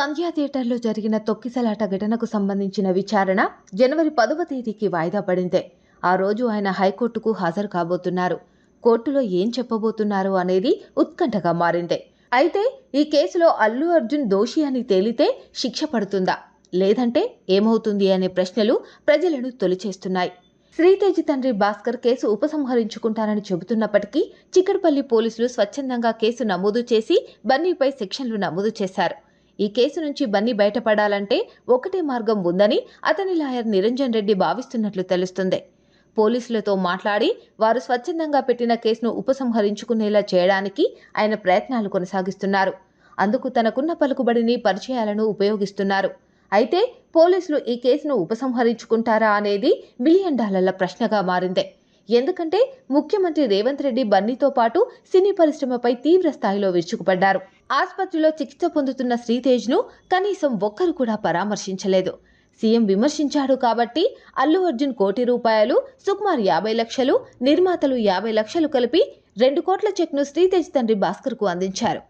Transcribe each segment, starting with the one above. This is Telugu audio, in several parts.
సంధ్యా థియేటర్లో జరిగిన తొక్కిసలాట ఘటనకు సంబంధించిన విచారణ జనవరి పదవ తేదీకి వాయిదా పడిందే. ఆ రోజు ఆయన హైకోర్టుకు హాజరు కాబోతున్నారు. కోర్టులో ఏం చెప్పబోతున్నారు అనేది ఉత్కంఠగా మారింది. అయితే ఈ కేసులో అల్లు అర్జున్ దోషి అని తేలితే శిక్ష పడుతుందా? లేదంటే ఏమవుతుంది అనే ప్రశ్నలు ప్రజలను తొలిచేస్తున్నాయి. శ్రీతేజి తండ్రి భాస్కర్ కేసు ఉపసంహరించుకుంటానని చెబుతున్నప్పటికీ చిక్కడపల్లి పోలీసులు స్వచ్ఛందంగా కేసు నమోదు చేసి బన్నీపై సెక్షన్లు నమోదు చేశారు. ఈ కేసు నుంచి బన్నీ బయటపడాలంటే ఒకటే మార్గం ఉందని అతని లాయర్ నిరంజన్ రెడ్డి భావిస్తున్నట్లు తెలుస్తుంది. పోలీసులతో మాట్లాడి వారు స్వచ్ఛందంగా పెట్టిన కేసును ఉపసంహరించుకునేలా చేయడానికి ఆయన ప్రయత్నాలు కొనసాగిస్తున్నారు. అందుకు తనకున్న పలుకుబడిని పరిచయాలను ఉపయోగిస్తున్నారు. అయితే పోలీసులు ఈ కేసును ఉపసంహరించుకుంటారా అనేది మిలియన్ డాలర్ల ప్రశ్నగా మారింది. ఎందుకంటే ముఖ్యమంత్రి రేవంత్ రెడ్డి బన్నీతో పాటు సినీ పరిశ్రమపై తీవ్ర స్థాయిలో విరుచుకుపడ్డారు. ఆసుపత్రిలో చికిత్స పొందుతున్న శ్రీతేజ్ను కనీసం ఒక్కరు కూడా పరామర్శించలేదు. సీఎం విమర్శించాడు కాబట్టి అల్లు అర్జున్ కోటి రూపాయలు సుకుమార్ యాభై లక్షలు నిర్మాతలు యాభై లక్షలు కలిపి రెండు కోట్ల చెక్ను శ్రీతేజ్ తండ్రి భాస్కర్కు అందించారు.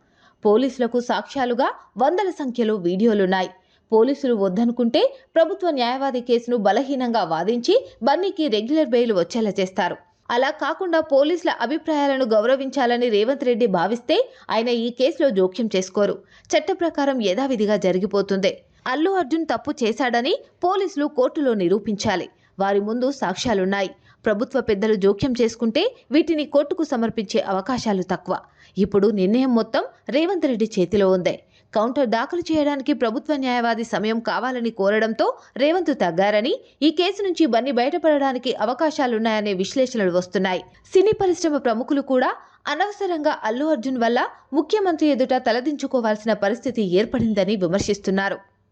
పోలీసులకు సాక్ష్యాలుగా వందల సంఖ్యలో వీడియోలున్నాయి. పోలీసులు వద్దనుకుంటే ప్రభుత్వ న్యాయవాది కేసును బలహీనంగా వాదించి బన్నీకి రెగ్యులర్ బెయిల్ వచ్చేలా చేస్తారు. అలా కాకుండా పోలీసుల అభిప్రాయాలను గౌరవించాలని రేవంత్ రెడ్డి భావిస్తే ఆయన ఈ కేసులో జోక్యం చేసుకోరు. చట్ట ప్రకారం యథావిధిగా జరిగిపోతుంది. అల్లు అర్జున్ తప్పు చేశాడని పోలీసులు కోర్టులో నిరూపించాలి. వారి ముందు సాక్ష్యాలున్నాయి. ప్రభుత్వ పెద్దలు జోక్యం చేసుకుంటే వీటిని కోర్టుకు సమర్పించే అవకాశాలు తక్కువ. ఇప్పుడు నిర్ణయం మొత్తం రేవంత్ రెడ్డి చేతిలో ఉంది. కౌంటర్ దాఖలు చేయడానికి ప్రభుత్వ న్యాయవాది సమయం కావాలని కోరడంతో రేవంత్ తగ్గారని ఈ కేసు నుంచి బన్ని బయటపడడానికి అవకాశాలున్నాయనే విశ్లేషణలు వస్తున్నాయి. సినీ పరిశ్రమ ప్రముఖులు కూడా అనవసరంగా అల్లు అర్జున్ వల్ల ముఖ్యమంత్రి ఎదుట తలదించుకోవాల్సిన పరిస్థితి ఏర్పడిందని విమర్శిస్తున్నారు.